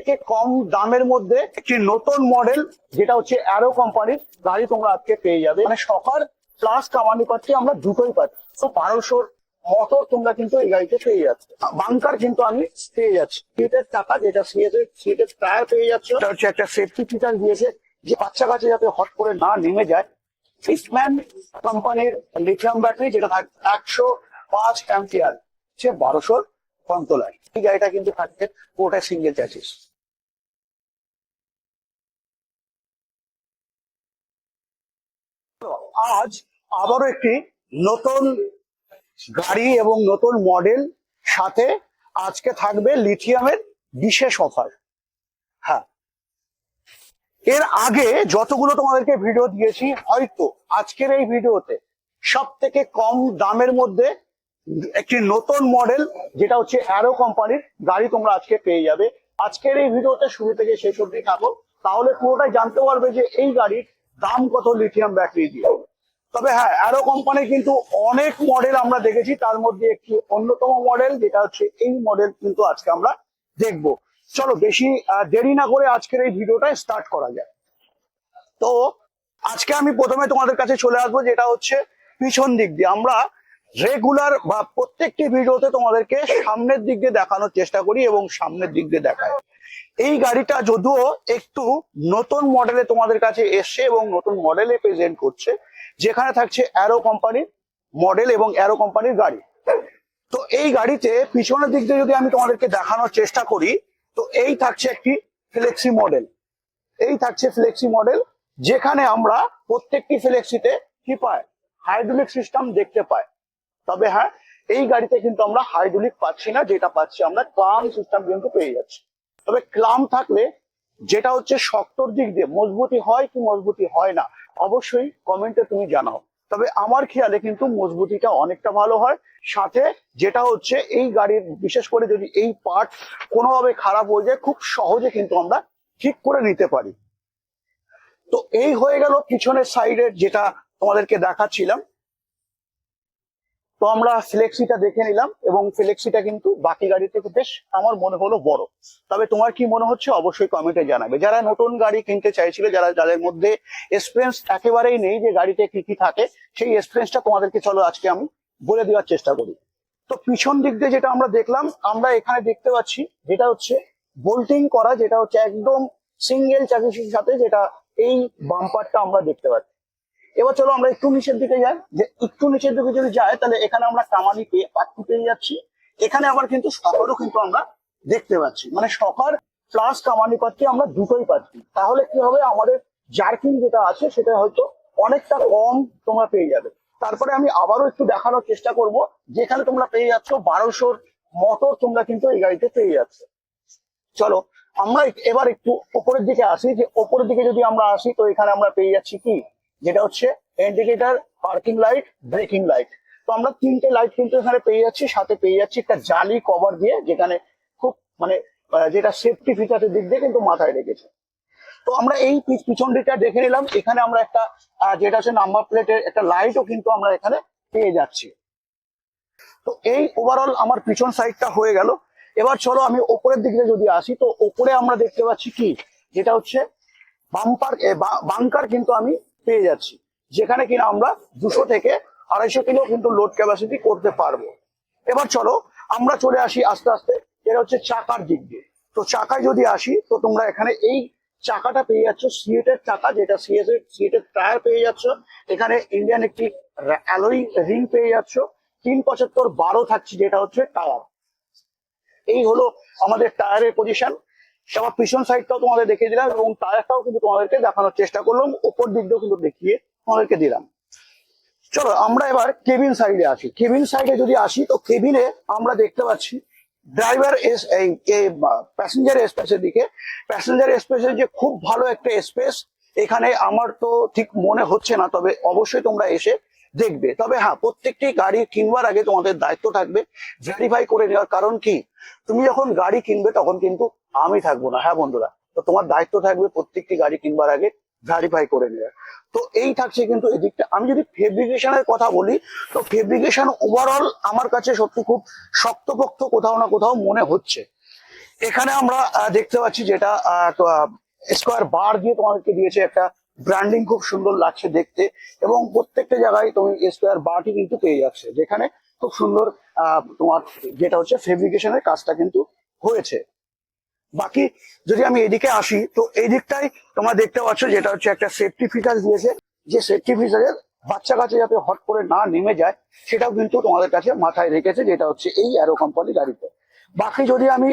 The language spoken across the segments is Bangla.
থেকে কম দামের মধ্যে একটি নতুন মডেল যেটা হচ্ছে অ্যারো কোম্পানির গাড়ি তোমরা আজকে পেয়ে যাবে। মানে সকার প্লাস কামানি পাচ্ছি, আমরা দুটোই পাচ্ছি। তো বারোশোর মোটর তোমরা কিন্তু এই গাড়িতে পেয়ে যাচ্ছে। বাংকার কিন্তু আমি পেয়ে যাচ্ছি। সিটের টাকা যেটা সিটের সিটের টায়ার পেয়ে যাচ্ছে। এটা হচ্ছে একটা সেফটি ফিচার দিয়েছে যে বাচ্চা কাছে যাতে হট করে না নেমে যায়। ফিসম্যান কোম্পানির লিথিয়াম ব্যাটারি যেটা থাক- একশো পাঁচ অ্যাম্পিয়ার সে বারোশোর কন্তলায় এই গাড়িটা কিন্তু থাকছে পুরোটা সিঙ্গেল চ্যাসিস আজ আবারও একটি নতুন গাড়ি এবং নতুন মডেল সাথে আজকে থাকবে লিথিয়ামের বিশেষ অফার। হ্যাঁ। এর আগে যতগুলো তোমাদেরকে ভিডিও দিয়েছি, হয়তো আজকের এই ভিডিওতে সব থেকে কম দামের মধ্যে একটি নতুন মডেল, যেটা হচ্ছে অ্যারো কোম্পানির গাড়ি তোমরা আজকে পেয়ে যাবে। আজকের এই ভিডিওতে শুরু থেকে শেষ অব্দি থাকো, তাহলে পুরোটাই জানতে পারবে যে এই গাড়ির দাম কত লিথিয়াম ব্যাটারি দিয়ে? তবে হ্যাঁ অ্যারো কোম্পানি কিন্তু অনেক মডেল আমরা দেখেছি, তার মধ্যে একটি অন্যতম মডেল যেটা হচ্ছে এই মডেল কিন্তু আজকে আমরা দেখব। চলো বেশি দেরি না করে আজকের এই ভিডিওটা স্টার্ট করা যায় তো, আজকে আমি প্রথমে তোমাদের কাছে চলে আসব, যেটা হচ্ছে পিছন দিক দিয়ে। আমরা রেগুলার বা প্রত্যেকটি ভিডিওতে তোমাদেরকে সামনের দিক দিয়ে দেখানোর চেষ্টা করি এবং সামনের দিক দিয়ে দেখাই। এই গাড়িটা যদিও একটু নতুন মডেলে তোমাদের কাছে এসছে এবং নতুন মডেলে প্রেজেন্ট করছে, যেখানে থাকছে অ্যারো কোম্পানির মডেল এবং অ্যারো কোম্পানির গাড়ি। তো এই গাড়িতে পিছনের দিক দিয়ে যদি আমি তোমাদেরকে দেখানোর চেষ্টা করি, তো এই থাকছে একটি ফ্লেক্সি মডেল এই থাকছে ফ্লেক্সি মডেল যেখানে আমরা প্রত্যেকটি ফ্লেক্সিতে কি পাই হাইড্রোলিক সিস্টেম দেখতে পাই। তবে হ্যাঁ এই গাড়িতে কিন্তু আমরা হাইড্রোলিক পাচ্ছি না, যেটা পাচ্ছি আমরা ক্লাম সিস্টেম কিন্তু পেয়ে যাচ্ছি। তবে ক্লাম থাকলে যেটা হচ্ছে শক্তর দিক দিয়ে মজবুতি হয় কি মজবুতি হয় না, অবশ্যই কমেন্টে তুমি জানাও। তবে আমার খেয়ালে কিন্তু মজবুতিটা অনেকটা ভালো হয়। সাথে যেটা হচ্ছে এই গাড়ির, বিশেষ করে যদি এই পার্ট কোনোভাবে খারাপ হয়ে যায়, খুব সহজে কিন্তু আমরা ঠিক করে নিতে পারি। তো এই হয়ে গেল পিছনের সাইডের যেটা তোমাদেরকে দেখাচ্ছিলাম। তো আমরা ফ্লেক্সিটা দেখে নিলাম এবং ফ্লেক্সিটা কিন্তু বাকি গাড়ি থেকে বেশ আমার মনে হলো বড়। তবে তোমার কি মনে হচ্ছে অবশ্যই কমেন্টে জানাবে। যারা নতুন গাড়ি কিনতে চাইছিল, যারা যাদের মধ্যে এক্সপিরিয়েন্স একেবারেই নেই যে গাড়িতে কি কি থাকে, সেই এক্সপিরিয়েন্সটা তোমাদেরকে চলো আজকে আমি বলে দেওয়ার চেষ্টা করি। তো পিছন দিক দিয়ে যেটা আমরা দেখলাম, আমরা এখানে দেখতে পাচ্ছি যেটা হচ্ছে বোল্টিং করা, যেটা হচ্ছে একদম সিঙ্গেল চাকিসের সাথে, যেটা এই বাম্পারটা আমরা দেখতে পাচ্ছি। এবার চলো আমরা একটু নিচের দিকে যাই। যে একটু নিচের দিকে যদি যায় তাহলে এখানে আমরা কামানি পেয়ে পাত্তি পেয়ে যাচ্ছি। এখানে আবার কিন্তু সকারও কিন্তু আমরা দেখতে পাচ্ছি। মানে সকার প্লাস কামানি পাচ্ছি আমরা দুটোই পাচ্ছি। তাহলে কি হবে? আমাদের জার্কিং যেটা আছে, সেটা হয়তো অনেকটা কম তোমরা পেয়ে যাবে। তারপরে আমি আবারও একটু দেখানোর চেষ্টা করব। যেখানে তোমরা পেয়ে যাচ্ছ বারোশোর মোটর তোমরা কিন্তু এই গাড়িতে পেয়ে যাচ্ছ। চলো, আমরা এবার একটু ওপরের দিকে আসি। যে ওপরের দিকে যদি আমরা আসি, তো এখানে আমরা পেয়ে যাচ্ছি কি? যেটা হচ্ছে indicator parking light braking light তো আমরা তিনটে লাইট কিন্তু এখানে পেয়ে যাচ্ছি, সাথে পেয়ে যাচ্ছি একটা জালি কভার দিয়ে, যেখানে খুব মানে যেটা সেফটি ফিচারের দিক দিয়ে কিন্তু মাথায় রেখেছে। তো আমরা এই পি- পিছন দিকটা দেখে নিলাম। এখানে আমরা একটা যেটা হচ্ছে নাম্বার প্লেটের একটা লাইটও কিন্তু আমরা এখানে পেয়ে যাচ্ছি। তো এই ওভারঅল আমার পিছন সাইডটা হয়ে গেল। এবার চলো আমি ওপরের দিকে যদি আসি, তো ওপরে আমরা দেখতে পাচ্ছি কি? যেটা হচ্ছে বাম্পার বাংকার কিন্তু আমি পেয়ে যাচ্ছি। যেখানে কিনা আমরা দুশো থেকে আড়াইশো কিলো কিন্তু লোড ক্যাপাসিটি করতে পারব। এবার চলো, আমরা চলে আসি আস্তে আস্তে এটা হচ্ছে চাকার দিক দিয়ে। তো চাকায় যদি আসি, তো তোমরা এখানে এই চাকাটা পেয়ে যাচ্ছ সিএটের চাকা, যেটা সিএস সিএটের টায়ার পেয়ে যাচ্ছ। এখানে ইন্ডিয়ান একটি অ্যালোই রিং পেয়ে যাচ্ছ। তিন পঁচাত্তর বারো থাকছে, যেটা হচ্ছে টায়ার এই হলো আমাদের টায়ারের পজিশন আবার পিছন সাইডটাও তোমাদের দেখিয়ে দিলাম এবং টায়ারটাও কিন্তু তোমাদেরকে দেখানোর চেষ্টা করলাম। ওপর দিক দিয়েও কিন্তু দেখিয়ে তোমাদেরকে দিলাম। চলো, আমরা এবার কেবিন সাইডে আসি। কেবিন সাইডে যদি আসি, তো কেবিনে আমরা দেখতে পাচ্ছি ড্রাইভার এস এই প্যাসেঞ্জার স্পেসের দিকে। প্যাসেঞ্জার স্পেসের যে খুব ভালো একটা স্পেস এখানে আমার তো ঠিক মনে হচ্ছে না, তবে অবশ্যই তোমরা এসে দেখবে। তবে হ্যাঁ প্রত্যেকটি গাড়ি কিনবার আগে তোমাদের দায়িত্ব থাকবে ভেরিফাই করে নেওয়ার কারণ কি? তুমি যখন গাড়ি কিনবে তখন কিন্তু আমি থাকব না হ্যাঁ বন্ধুরা? তো তোমার দায়িত্ব থাকবে প্রত্যেকটি গাড়ি কিনবার আগে ভেরিফাই করে নেওয়া তো এই থাকছে কিন্তু এদিকটা। আমি যদি ফেব্রিকেশনের কথা বলি, তো ফেব্রিকেশন ওভারঅল আমার কাছে সত্যি খুব শক্তপোক্ত কোথাও না কোথাও মনে হচ্ছে। এখানে আমরা দেখতে পাচ্ছি যেটা স্কোয়ার বার দিয়ে তোমাদেরকে দিয়েছে একটা ব্র্যান্ডিং খুব সুন্দর লাগছে দেখতে এবং প্রত্যেকটা জায়গায় তুমি স্কোয়ার বারটি কিন্তু পেয়ে যাচ্ছে, যেখানে খুব সুন্দর তোমার যেটা হচ্ছে ফেব্রিকেশনের কাজটা কিন্তু হয়েছে। বাকি যদি আমি এদিকে আসি, তো এই দিকটাই তোমরা দেখতে পাচ্ছ যেটা হচ্ছে একটা সেফটি ফিচার দিয়েছে যে সেফটি ফিচারের বাচ্চা কাছে যাতে হট করে না নেমে যায়, সেটাও কিন্তু তোমাদের কাছে মাথায় রেখেছে, যেটা হচ্ছে এই অ্যারো কোম্পানি গাড়িতে। বাকি যদি আমি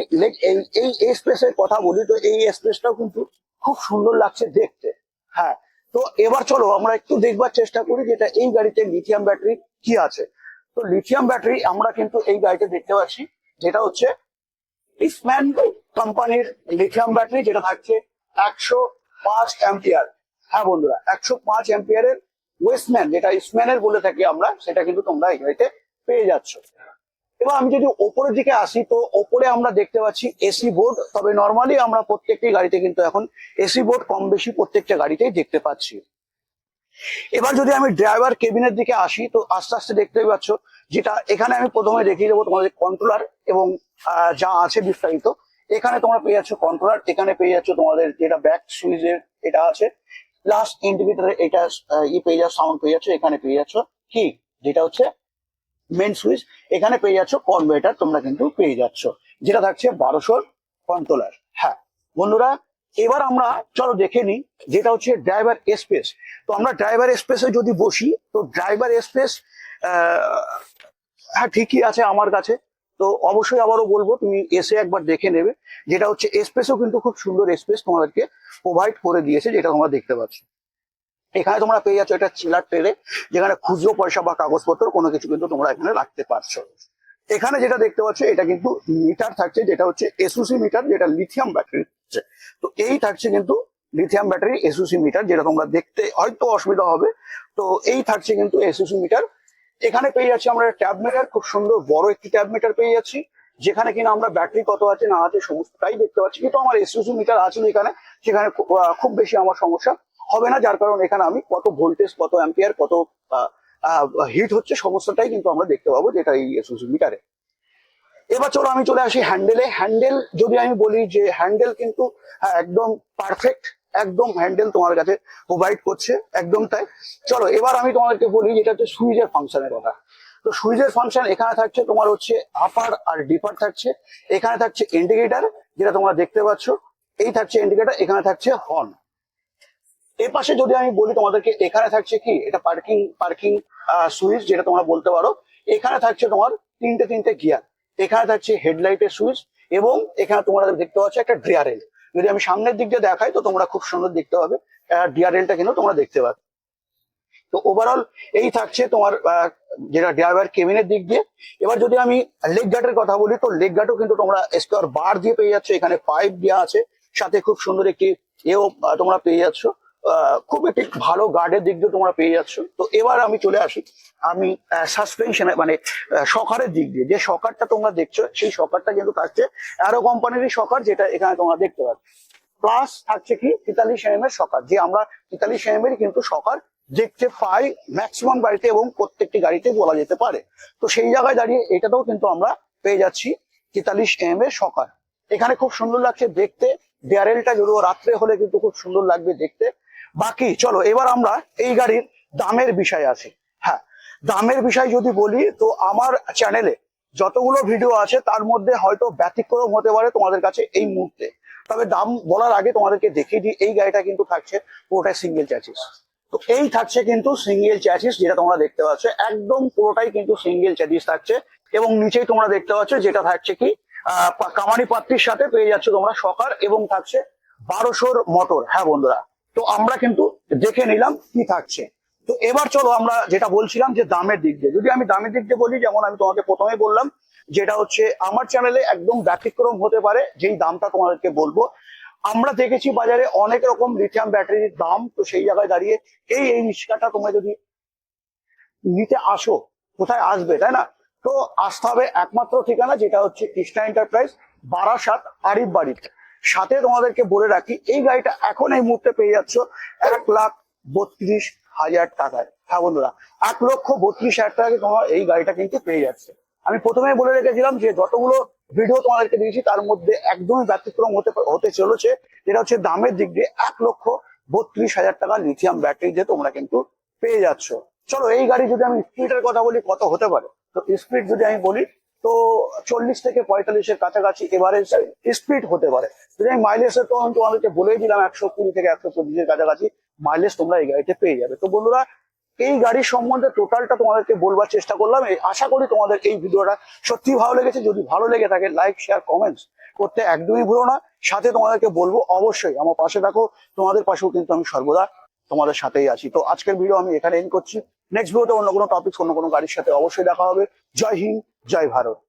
এই এই স্পেসের কথা বলি, তো এই স্পেসটাও কিন্তু খুব সুন্দর লাগছে দেখতে। হ্যাঁ তো এবার চলো আমরা একটু দেখবার চেষ্টা করি যেটা এই গাড়িতে লিথিয়াম ব্যাটারি কি আছে। তো লিথিয়াম ব্যাটারি আমরা কিন্তু এই গাড়িতে দেখতে পাচ্ছি, যেটা হচ্ছে ইসম্যান কোম্পানির লিথিয়াম ব্যাটারি যেটা থাকছে একশো পাঁচ অ্যাম্পিয়ার হ্যাঁ বন্ধুরা, একশো পাঁচ অ্যাম্পিয়ারের ওয়েস্টম্যান যেটা ইসম্যানের বলে থাকি আমরা, সেটা কিন্তু তোমরা এই গাড়িতে পেয়ে যাচ্ছ। এবার আমি যদি ওপরের দিকে আসি, তো ওপরে আমরা দেখতে পাচ্ছি এসি বোর্ড, তবে নর্মালি আমরা প্রত্যেকটি গাড়িতে কিন্তু এখন এসি বোর্ড কম বেশি প্রত্যেকটা গাড়িতেই দেখতে পাচ্ছি। এবার যদি আমি ড্রাইভার কেবিনের দিকে আসি, তো আস্তে আস্তে দেখতেই পাচ্ছ যেটা এখানে আমি প্রথমে দেখিয়ে দেবো তোমাদের কন্ট্রোলার এবং যা আছে বিস্তারিত। এখানে তোমরা পেয়ে যাচ্ছ কন্ট্রোলার এখানে পেয়ে যাচ্ছ তোমাদের যেটা ব্যাক সুইচের এটা আছে। লাস্ট ইন্ডিকেটারে এটা ই পেয়ে যাচ্ছ সাউন্ড পেয়ে যাচ্ছ, এখানে পেয়ে যাচ্ছ কি? যেটা হচ্ছে মেন সুইচ এখানে পেয়ে যাচ্ছ কনভার্টার তোমরা কিন্তু পেয়ে যাচ্ছ। যেটা থাকছে বারোশোর কন্ট্রোলার হ্যাঁ বন্ধুরা, এবার আমরা, চলো দেখে নিই, যেটা হচ্ছে ড্রাইভার স্পেস তো আমরা ড্রাইভার স্পেসে যদি বসি, তো ড্রাইভার স্পেস হ্যাঁ ঠিকই আছে আমার কাছে। তো অবশ্যই আবারও বলব, তুমি এসে একবার দেখে নেবে। যেটা হচ্ছে স্পেসও কিন্তু খুব সুন্দর স্পেস তোমাদেরকে প্রোভাইড করে দিয়েছে, যেটা তোমরা দেখতে পাচ্ছ। এখানে তোমরা পেয়ে যাচ্ছ এটা চিলার ট্রেলে যেখানে খুচরো পয়সা বা কাগজপত্র কোনো কিছু কিন্তু তোমরা এখানে রাখতে পারছ। এখানে যেটা দেখতে পাচ্ছ, এটা কিন্তু মিটার থাকছে, যেটা হচ্ছে এসুসি মিটার যেটা লিথিয়াম ব্যাটারি হচ্ছে। তো এই থাকছে কিন্তু লিথিয়াম ব্যাটারি এসুসি মিটার যেটা তোমরা দেখতে হয়তো অসুবিধা হবে। তো এই থাকছে কিন্তু এসুসি মিটার এখানে পেয়ে যাচ্ছি আমরা ট্যাব মিটার খুব সুন্দর বড় একটি ট্যাব মিটার পেয়ে যাচ্ছি, যেখানে কিনা আমরা ব্যাটারি কত আছে না আছে সমস্তটাই দেখতে পাচ্ছি। কিন্তু আমার এসইউসি মিটার আছে এখানে, সেখানে খুব বেশি আমার সমস্যা হবে না যার কারণে এখানে আমি কত ভোল্টেজ কত অ্যাম্পিয়ার কত হিট হচ্ছে সমস্যাটাই কিন্তু আমরা দেখতে পাবো যেটা এই এসইউসি মিটারে এবার চলো আমি চলে আসি হ্যান্ডেলে হ্যান্ডেল যদি আমি বলি যে হ্যান্ডেল কিন্তু হ্যাঁ, একদম পারফেক্ট একদম হ্যান্ডেল তোমার কাছে প্রোভাইড করছে একদম তাই। চলো এবার আমি তোমাদেরকে বলি যেটা হচ্ছে সুইচের ফাংশনের কথা। তো সুইচের ফাংশন এখানে থাকছে তোমার হচ্ছে আপার আর ডিপার থাকছে। এখানে থাকছে ইন্ডিকেটার যেটা তোমরা দেখতে পাচ্ছ এই থাকছে ইন্ডিকেটার এখানে থাকছে হর্ন এর পাশে যদি আমি বলি তোমাদেরকে, এখানে থাকছে কি? এটা পার্কিং পার্কিং সুইচ যেটা তোমরা বলতে পারো। এখানে থাকছে তোমার তিনটে তিনটে গিয়ার এখানে থাকছে হেডলাইটের সুইচ এবং এখানে তোমরা দেখতে পাচ্ছ একটা ড্রিয়ারেল যদি আমি সামনের দিক দিয়ে দেখাই, তো তোমরা খুব সুন্দর দেখতে পাবে। ডিআরএলটা কিন্তু তোমরা দেখতে পাবে। তো ওভারঅল এই থাকছে তোমার যেটা ড্রাইভার কেবিনের দিক দিয়ে। এবার যদি আমি লেগ গার্ডের কথা বলি, তো লেগ গার্ডও কিন্তু তোমরা স্কোয়ার বার দিয়ে পেয়ে যাচ্ছ। এখানে পাইপ দেওয়া আছে। সাথে খুব সুন্দর একটি এও তোমরা পেয়ে যাচ্ছ। খুব একটি ভালো গার্ডের দিক দিয়ে তোমরা পেয়ে যাচ্ছ। তো এবার আমি চলে আসি। আমি সাসপেনশনে মানে সকারের দিক দিয়ে। যে সকারটা তোমরা দেখছ, সেই সকারটা কিন্তু থাকছে অ্যারো কোম্পানিরই সকার, যেটা এখানে তোমরা দেখতে পাচ্ছ। প্লাস থাকছে কি? তেতাল্লিশ এম এর সকার। যে আমরা তেতাল্লিশ এম এর কিন্তু সকার দেখতে পাই ম্যাক্সিমাম গাড়িতে এবং প্রত্যেকটি গাড়িতে বলা যেতে পারে। তো সেই জায়গায় দাঁড়িয়ে এটাতেও কিন্তু আমরা পেয়ে যাচ্ছি তেতাল্লিশ এম এর সকার। এখানে খুব সুন্দর লাগছে দেখতে। ড্যারেলটা যদিও রাত্রে হলে কিন্তু খুব সুন্দর লাগবে দেখতে। বাকি, চলো, এবার আমরা এই গাড়ির দামের বিষয় আছে হ্যাঁ দামের বিষয় যদি বলি, তো আমার চ্যানেলে যতগুলো ভিডিও আছে, তার মধ্যে হয়তো ব্যতিক্রম হতে পারে তোমাদের কাছে এই মুহূর্তে। তবে দাম বলার আগে তোমাদেরকে দেখিয়ে দিই, এই গাড়িটা কিন্তু থাকছে পুরোটাই সিঙ্গেল চ্যাচিস তো এই থাকছে কিন্তু সিঙ্গেল চ্যাচিস যেটা তোমরা দেখতে পাচ্ছ, একদম পুরোটাই কিন্তু সিঙ্গেল চ্যাচিস থাকছে। এবং নিচেই তোমরা দেখতে পাচ্ছ, যেটা থাকছে কি কামানি পাত্রির সাথে পেয়ে যাচ্ছ তোমরা সকার এবং থাকছে বারোশোর মোটর হ্যাঁ বন্ধুরা তো আমরা কিন্তু দেখে নিলাম কি থাকছে। তো এবার চলো আমরা যেটা বলছিলাম যে দামের দিক দিয়ে। যদি আমি দামের দিক দিয়ে বলি, যেমন আমি তোমাকে প্রথমে বললাম, যেটা হচ্ছে আমার চ্যানেলে একদম ব্যতিক্রম হতে পারে, যেই দামটা তোমাদেরকে বলব। আমরা দেখেছি বাজারে অনেক রকম লিথিয়াম ব্যাটারির দাম, তো সেই জায়গায় দাঁড়িয়ে এই এই রিক্সাটা তোমরা যদি নিতে আসো, কোথায় আসবে, তাই না? তো আসতে হবে একমাত্র ঠিকানা, যেটা হচ্ছে কৃষ্ণা এন্টারপ্রাইজ বারাসাত আরিফ বাড়িতে। সাথে তোমাদেরকে বলে রাখি, এই গাড়িটা এখন এই মুহূর্তে পেয়ে যাচ্ছ এক লাখ বত্রিশ হাজার টাকায়। হ্যাঁ বন্ধুরা, এক লক্ষ বত্রিশ হাজার টাকায় তোমার এই গাড়িটা কিন্তু পেয়ে যাচ্ছে। আমি প্রথমে বলে রেখেছিলাম যে যতগুলো ভিডিও তোমাদেরকে দিয়েছি তার মধ্যে একদমই ব্যতিক্রম হতে হতে চলেছে, যেটা হচ্ছে দামের দিক দিয়ে এক লক্ষ বত্রিশ হাজার টাকা লিথিয়াম ব্যাটারি দিয়ে তোমরা কিন্তু পেয়ে যাচ্ছ। চলো, এই গাড়ি যদি আমি স্পিডের কথা বলি, কত হতে পারে? তো স্পিড যদি আমি বলি তো চল্লিশ থেকে পঁয়তাল্লিশের কাছাকাছি এভারেজ স্পিড হতে পারে। যদি আমি মাইলেজের তখন তোমাদেরকে বলেই দিলাম একশো কুড়ি থেকে একশো চল্লিশের কাছাকাছি মাইলেজ তোমরা এই গাড়িতে পেয়ে যাবে। তো বন্ধুরা, এই গাড়ির সম্বন্ধে টোটালটা তোমাদেরকে বলবার চেষ্টা করলাম। আশা করি তোমাদের এই ভিডিওটা সত্যি ভালো লেগেছে। যদি ভালো লেগে থাকে লাইক শেয়ার কমেন্টস করতে একদমই ভুলো না। সাথে তোমাদেরকে বলব, অবশ্যই আমার পাশে থাকো। তোমাদের পাশেও কিন্তু আমি সর্বদা তোমাদের সাথেই আছি। তো আজকের ভিডিও আমি এখানে এন্ড করছি। নেক্সট ভিডিওতে অন্য কোনো টপিক অন্য কোনো গাড়ির সাথে অবশ্যই দেখা হবে। জয় হিন্দ। জয় ভারত।